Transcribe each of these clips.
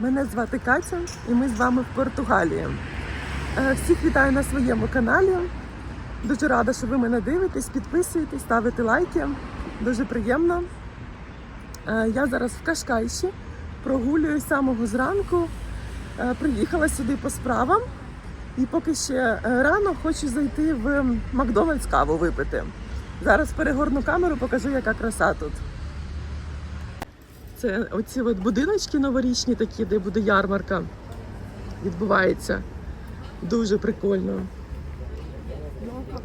Мене звати Катя і ми з вами в Португалії. Е, Всіх вітаю на своєму каналі. Дуже рада, що ви мене дивитесь, підписуєтесь, ставите лайки. Дуже приємно. Е, Я зараз в Кашкайші прогулюю з самого зранку. Е, Приїхала сюди по справам і поки ще рано хочу зайти в Макдональдс каву випити. Зараз перегорну камеру, покажу, яка краса тут. Це оці от будиночки новорічні такі, де буде ярмарка. Відбувається. Дуже прикольно.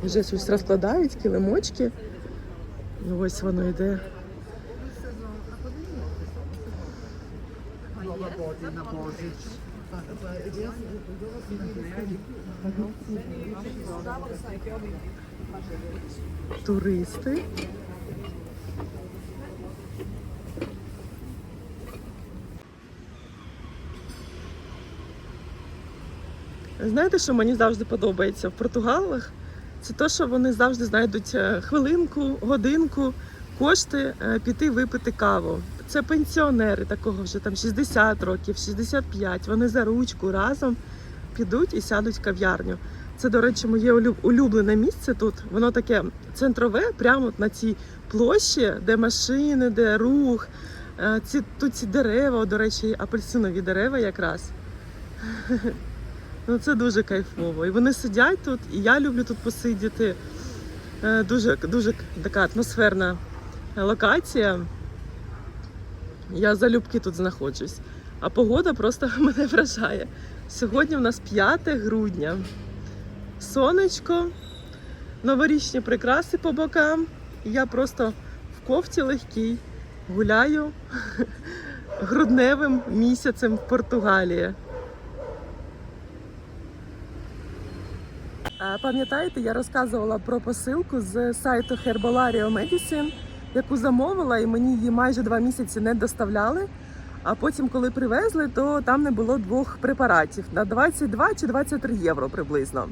Вже щось розкладають, килимочки. І ось воно йде. Туристи. Знаєте, що мені завжди подобається в Португалах? Це те, що вони завжди знайдуть е, хвилинку, годинку, кошти е, піти випити каву. Це пенсіонери такого вже там 60 років, 65. Вони за ручку разом підуть і сядуть в кав'ярню. Це, до речі, моє улюблене місце тут. Воно таке центрове, прямо на цій площі, де машини, де рух. Е, Ці, тут ці дерева, до речі, апельсинові дерева якраз. Ну це дуже кайфово. І вони сидять тут, і я люблю тут посидіти. Е, Дуже, дуже така атмосферна локація. Я залюбки тут знаходжусь. А погода просто мене вражає. Сьогодні в нас 5 грудня. Сонечко, новорічні прикраси по бокам. Я просто в кофті легкій гуляю грудневим місяцем в Португалії. Е, Пам'ятаєте, я розказувала про посилку з сайту Herbalario Medicine, яку замовила, і мені її майже два місяці не доставляли. А потім, коли привезли, то там не було двох препаратів на 22 чи 23 євро приблизно.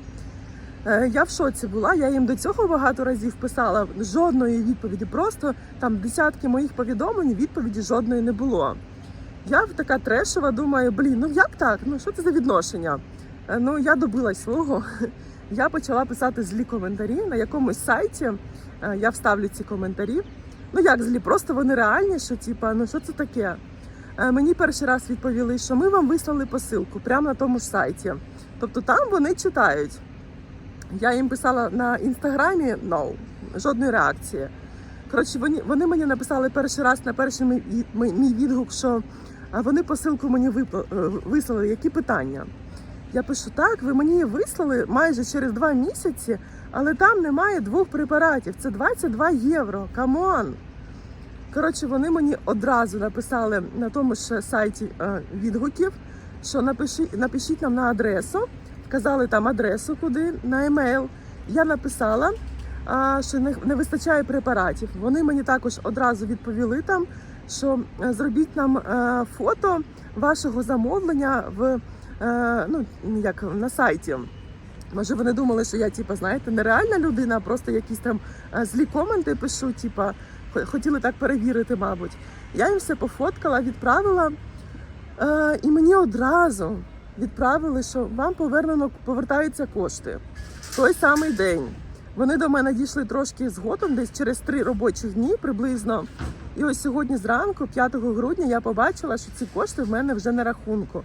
Е, Я в шоці була. Я їм до цього багато разів писала жодної відповіді. Просто там десятки моїх повідомлень, відповіді жодної не було. Я така трешова, думаю, блін, ну як так? Ну що це за відношення? Е, Ну я добилась свого. Я почала писати злі коментарі на якомусь сайті. Е, Я вставлю ці коментарі. Ну як злі, просто вони реальні, що типа, ну що це таке? Е, Мені перший раз відповіли, що ми вам вислали посилку прямо на тому ж сайті. Тобто там вони читають. Я їм писала на інстаграмі no, жодної реакції. Коротше, вони, вони мені написали перший раз на перший мій, відгук, що вони посилку мені е, вислали. Які питання? Я пишу, так, ви мені вислали майже через два місяці, але там немає двох препаратів. Це 22 євро. Камон! Коротше, вони мені одразу написали на тому ж сайті е, відгуків, що напишіть, напишіть нам на адресу. Вказали там адресу, куди на емейл. Я написала, що не, вистачає препаратів. Вони мені також одразу відповіли там, що е, зробіть нам е, фото вашого замовлення в ну як на сайті. Може, вони думали, що я, типа, знаєте, нереальна людина, а просто якісь там е, злі коменти пишу, типа, хо- хотіли так перевірити, мабуть. Я їм все пофоткала, відправила, е, і мені одразу відправили, що вам повернено повертаються кошти в той самий день. Вони до мене дійшли трошки згодом, десь через три робочих дні приблизно. І ось сьогодні зранку, 5 грудня, я побачила, що ці кошти в мене вже на рахунку.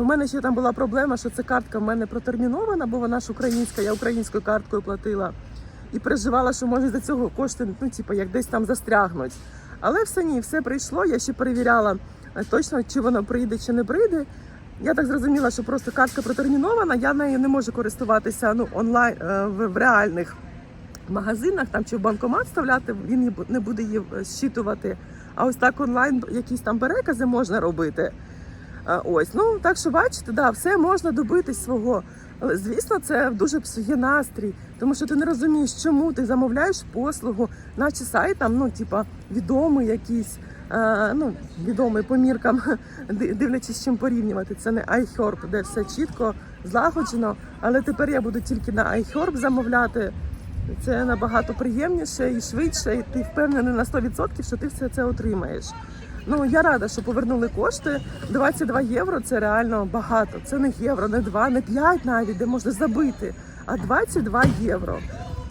В мене ще там була проблема, що ця картка в мене протермінована, бо вона ж українська, я українською карткою платила. І переживала, що може за цього кошти, ну, типу, як десь там застрягнуть. Але все ні, все прийшло. Я ще перевіряла е, точно, чи воно прийде, чи не прийде. Я так зрозуміла, що просто картка протермінована, я нею не можу користуватися ну, онлайн е, в, в реальних магазинах там чи в банкомат вставляти, він не буде її е, зчитувати. А ось так онлайн якісь там перекази можна робити. Ось, ну так що бачите, да, все можна добитись свого. Але, звісно, це дуже псує настрій, тому що ти не розумієш, чому ти замовляєш послугу, наче сайт там, ну, типа, відомий якийсь, е, ну, відомий по міркам, дивлячись, чим порівнювати. Це не iHerb, де все чітко, злагоджено. Але тепер я буду тільки на iHerb замовляти. Це набагато приємніше і швидше, і ти впевнений на 100%, що ти все це отримаєш. Ну я рада, що повернули кошти. 22 євро це реально багато. Це не євро, не 2, не 5 навіть, де можна забити, а 22 євро.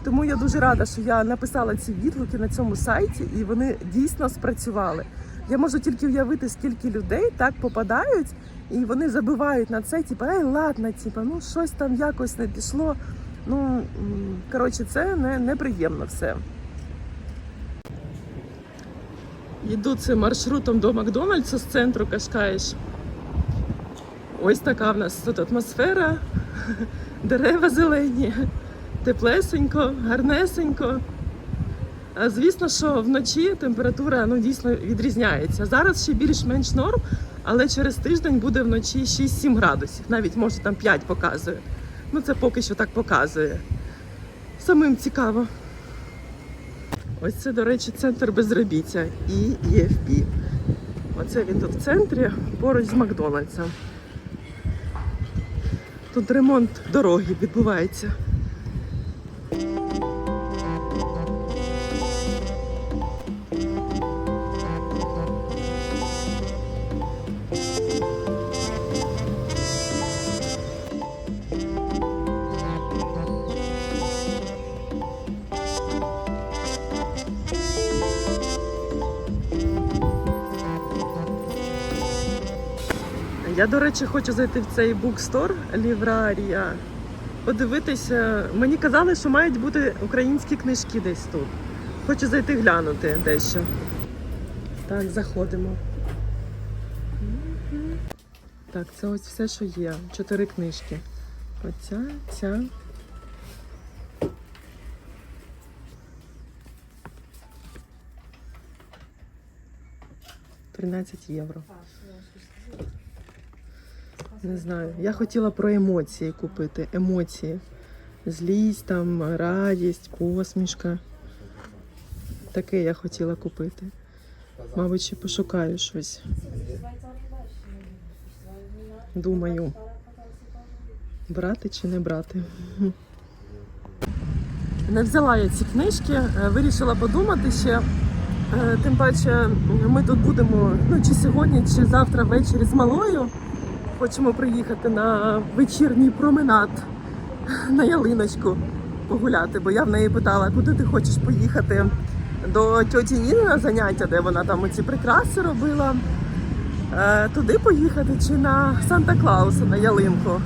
Тому я дуже рада, що я написала ці відгуки на цьому сайті, і вони дійсно спрацювали. Я можу тільки уявити, скільки людей так попадають, і вони забивають на це, типу, ей, ладно, типу, ну щось там якось не пішло. Ну коротше, це не, неприємно все. Йду цим маршрутом до Макдональдса з центру Кашкаєш. Ось така в нас тут атмосфера, дерева зелені, теплесенько, гарнесенько. А, Звісно, що вночі температура ну, дійсно відрізняється. Зараз ще більш-менш норм, але через тиждень буде вночі 6-7 градусів, навіть може там 5 показує. Ну це поки що так показує. Самим цікаво. Ось це, до речі, центр безробіття і ЄФП. Оце він тут в центрі, поруч з Макдональдсом. Тут ремонт дороги відбувається. Я, до речі, хочу зайти в цей букстор Ліврарія. Подивитися. Мені казали, що мають бути українські книжки десь тут. Хочу зайти глянути дещо. Так, заходимо. Так, це ось все, що є. Чотири книжки. Оця, ця. Тринадцять євро. Не знаю. Я хотіла про емоції купити. Емоції. Злість, там, радість, посмішка. Таке я хотіла купити. Мабуть, ще пошукаю щось. Думаю, брати чи не брати. Не взяла я ці книжки, е, вирішила подумати ще. Е, Тим паче, ми тут будемо ну, чи сьогодні, чи завтра ввечері з малою. Хочемо приїхати на вечірній променад на ялиночку погуляти, бо я в неї питала, куди ти хочеш поїхати до тьоті Ніни на заняття, де вона там оці прикраси робила. Е, Туди поїхати чи на Санта Клауса на ялинку.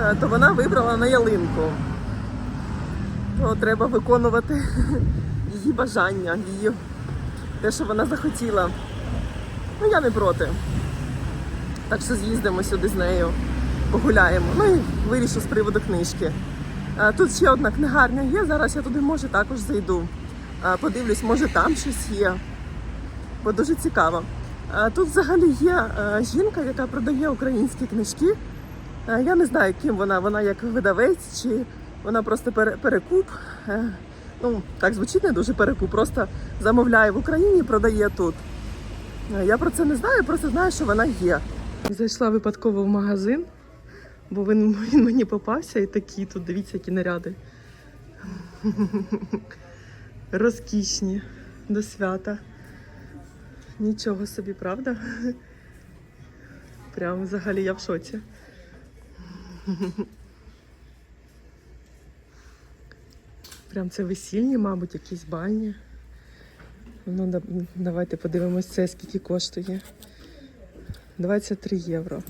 Е, То вона вибрала на ялинку. То треба виконувати її бажання, її те, що вона захотіла. Ну я не проти. Так що з'їздимо сюди з нею, погуляємо. Ну і вирішу з приводу книжки. Тут ще одна книгарня є. Зараз я туди може також зайду. Подивлюсь, може там щось є. Бо дуже цікаво. Тут взагалі є е, жінка, яка продає українські книжки. Е, Я не знаю, ким вона, вона як видавець, чи вона просто перекуп. Е, Ну, так звучить не дуже перекуп, просто замовляє в Україні, і продає тут. Е, Я про це не знаю, просто знаю, що вона є. Зайшла випадково в магазин, бо він, мені попався і такі тут, дивіться, які наряди. Розкішні до свята. Нічого собі, правда? Прям взагалі я в шоці. Прям це весільні, мабуть, якісь бальні. Ну, давайте подивимось це, скільки коштує. 23 євро.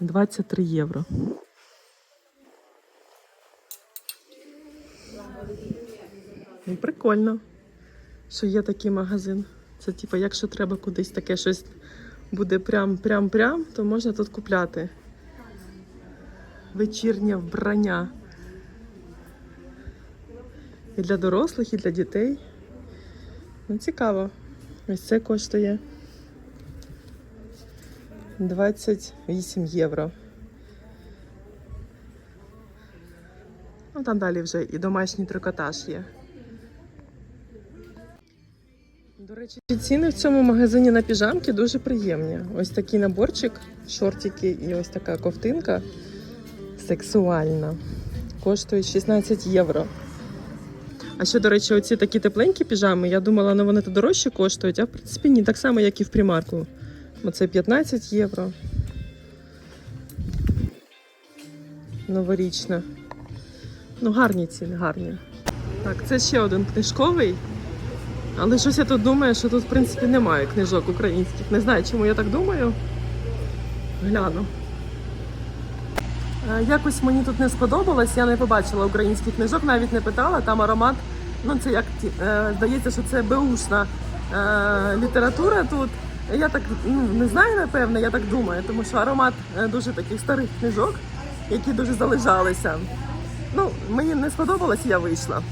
23 євро. Ну, прикольно, що є такий магазин. Це типу, якщо треба кудись таке щось буде прям-прям-прям, то можна тут купляти. Вечірнє вбрання. І для дорослих, і для дітей. Ну, цікаво. Ось це коштує 28 євро. Ну, там далі вже і домашній трикотаж є. До речі, ціни в цьому магазині на піжамки дуже приємні. Ось такий наборчик, шортики і ось така ковтинка сексуальна. Коштує 16 євро. А ще, до речі, оці такі тепленькі піжами, я думала, ну вони то дорожче коштують, а в принципі ні, так само, як і в примарку. Оце 15 євро. Новорічна. Ну, гарні ціни, гарні. Так, це ще один книжковий. Але щось я тут думаю, що тут, в принципі, немає книжок українських. Не знаю, чому я так думаю. Гляну. Е, Якось мені тут не сподобалось, я не побачила українських книжок, навіть не питала. Там аромат, ну це як е, здається, що це беушна е, література тут. Я так ну, не знаю, напевне, я так думаю, тому що аромат дуже таких старих книжок, які дуже залежалися. Ну, мені не сподобалось, я вийшла.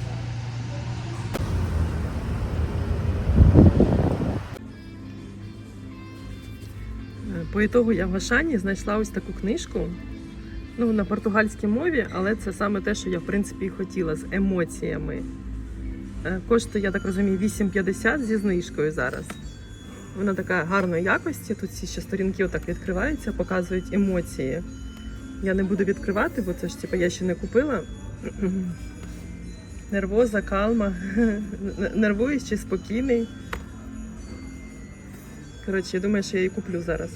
По ітогу я в Ашані знайшла ось таку книжку. Ну, на португальській мові, але це саме те, що я в принципі і хотіла з емоціями. Е, Коштує, я так розумію, 8,50 зі знижкою зараз. Вона така гарної якості. Тут ці ще сторінки отак відкриваються, показують емоції. Я не буду відкривати, бо це ж типу, я ще не купила. Нервоза, калма. Нервуєш чи спокійний. Коротше, я думаю, що я її куплю зараз.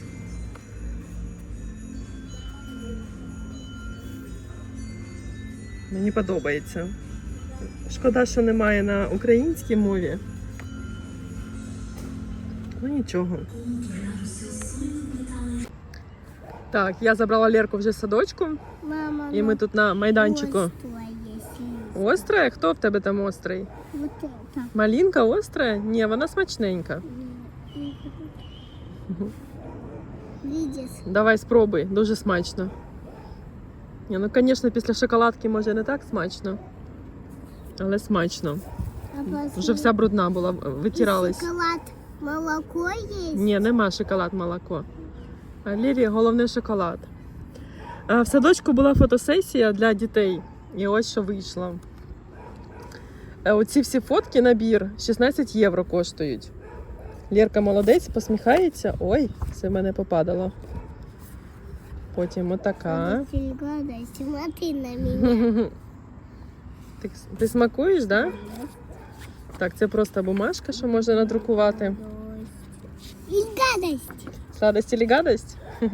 Мені подобається. Шкода, що немає на українській мові. Ну нічого. Так, я забрала Лерку вже з садочку, Мама, і ми тут на майданчику. Остре? Хто в тебе там острий? Вот это. Малінка остра? Ні, вона смачненька. Видишь? Давай спробуй, дуже смачно. Ні, ну, звісно, після шоколадки може не так смачно, але смачно. Вже вся брудна була, витиралась. Шоколад, молоко есть? Ні, нема шоколад, молоко. А Лірі головне шоколад. В садочку була фотосесія для дітей. І ось що вийшло. Е, Оці всі фотки набір 16 євро коштують. Лєрка молодець, посміхається. Ой, це в мене попадало. Потім отака. Смотри на меня. Ти, ти смакуєш, так? Да? Так, це просто бумажка, що можна надрукувати. И гадость. Сладость или гадость?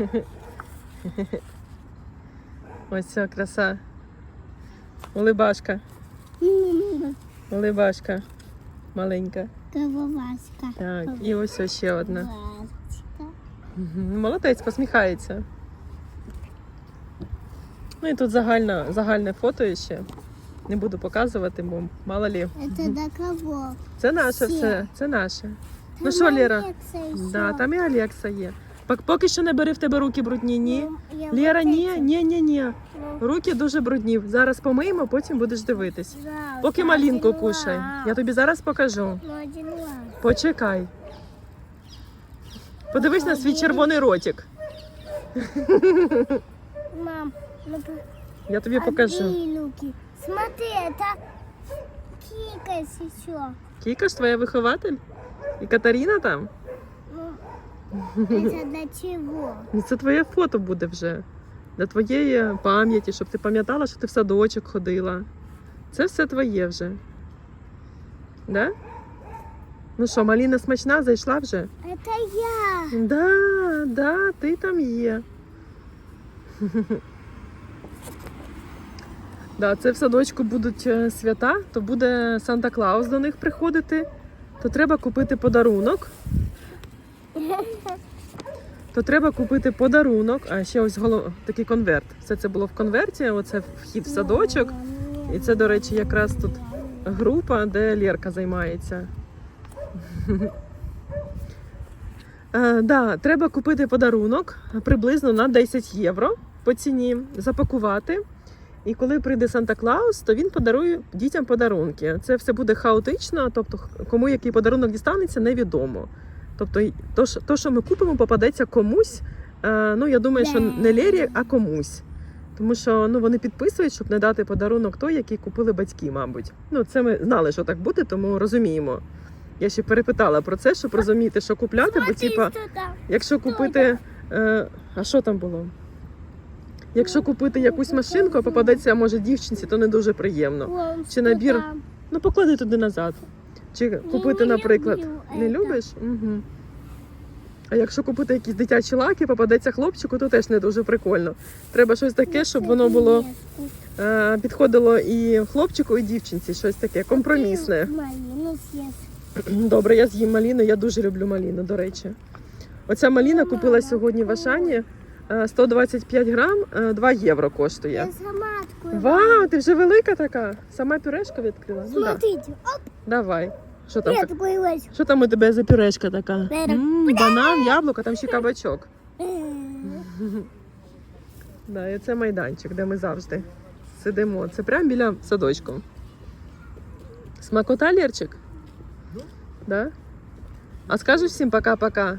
Ось ця краса. Улибашка, улибашка. Маленька. Так, і ось ще одна. Молодець, посміхається. Ну і тут загальне, загальне фото ще. Не буду показувати, бо мало лі. Это до кого? Це наше Всі. все, це наше. Ну Там що, Лера? Алекса ещё. Да, там і Алекса є. Пок- Поки що не бери в тебе руки брудні, ні. Ну, я Лера, вот ні, эти. ні, ні, ні. Ну, Руки дуже брудні. Зараз помиємо, потім будеш дивитись. жалко, Поки малинку один кушай. лав. Я тобі зараз покажу. Ну, один лав. Почекай. Подивись на свій Молодець. червоний ротик. Мам, ну Я тобі покажу. Отбей руки. Смотри, это кикас еще. Кіка ж твоя вихователь? І Катаріна там? Ну, это для чего? Ну, Це твоє фото буде вже. Для твоєї пам'яті, щоб ти пам'ятала, що ти в садочок ходила. Це все твоє вже. Да? Ну що, маліна смачна, зайшла вже? Это я. Да, да, ти там є. Да, це в садочку будуть е, свята, то буде Санта Клаус до них приходити, то треба купити подарунок. То треба купити подарунок, а ще ось голов... такий конверт. Все це було в конверті, оце вхід в садочок. І це, до речі, якраз тут група, де Лєрка займається. Е, да, треба купити подарунок приблизно на 10 євро по ціні, запакувати. І коли прийде Санта Клаус, то він подарує дітям подарунки. Це все буде хаотично, тобто кому який подарунок дістанеться, невідомо. Тобто, то, що- то, що ми купимо, попадеться комусь. Е, ну, я думаю, що не Лері, а комусь. Тому що ну, вони підписують, щоб не дати подарунок той, який купили батьки, мабуть. Ну, це ми знали, що так буде, тому розуміємо. Я ще перепитала про це, щоб розуміти, що купляти, бо типа, якщо купити. Е, а що там було? Якщо купити якусь машинку, а попадеться може дівчинці, то не дуже приємно. Чи набір? Ну поклади туди назад. Чи купити, наприклад. Не любиш? Угу. А якщо купити якісь дитячі лаки, попадеться хлопчику, то теж не дуже прикольно. Треба щось таке, щоб воно було е, підходило і хлопчику, і дівчинці. Щось таке компромісне. Добре, я з'їм маліну, я дуже люблю маліну, до речі. Оця маліна купила сьогодні в Ашані 125 грам, е, 2 євро коштує. Я сама открою. Вау, ти вже велика така. Сама пюрешка відкрила. Ну, да. Смотрите. Оп, Давай. Що там? я так- открылась. Що там у тебе за пюрешка така? Наверно. М, банан, яблуко, там ще кабачок. М, Да, і це майданчик, де ми завжди сидимо. Це прямо біля садочку. Смакота, Лєрчик? Да? А скажеш всім пока-пока?